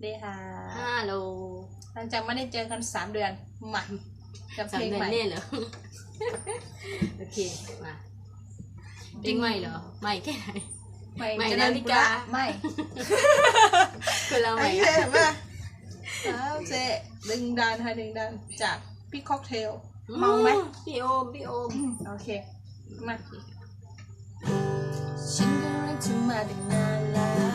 เค่ะฮัลโหลหลังจากไม่ได้เจอกันสามเดือนใหม่กับเพลงใหม่เนี่ยเหรอ โอเค มาเพลงใหม่เหรอ ใหม่แค่ไหน ใหม่จะนาฬิกาไม่คือเราใหไม่เซ่มาเซดึงดันค่ะดึงดันจากพี่ค็อกเทล เมาไหม พี่โอมพี่โอม โอเค มาฉันก็รักเธอมาตั้งนานแล้ว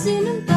seen a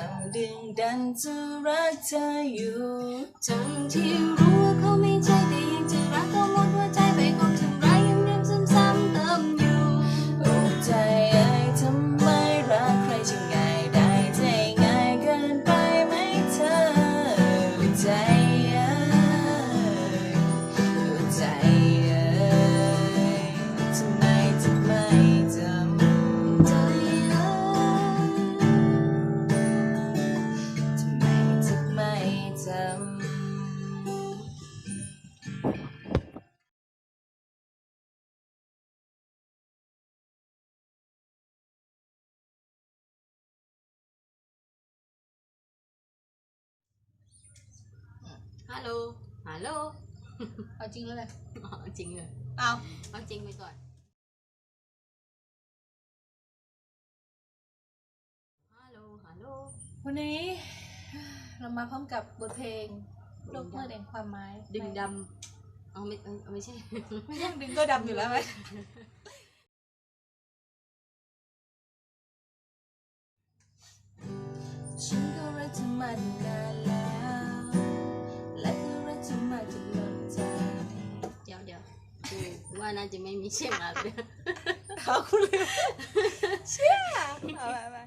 ต้องดึงดันจะรักเธออยู่ ทั้งที่รู้ว่าเขาไม่ใช่แต่ยังจะ ฮัลโหล ฮัลโหล เอาจริงเลยเอาจริงเลย เอา เอาจริงไปก่อน ฮัลโหล ฮัลโหล วันนี้ เรามาพร้อมกับบทเพลงโลกเมื่อแดงความหมายดึงดำเอาไม่เอาไม่ใช่ ไม่ใช่ดึงก็ดำอยู่แล้วไหมฉันก็รักเธอมานานแล้ ว่าน่าจะไม่มีเชี่ยงอัพเลย เขาคุณเลย เชี่ยเอาไป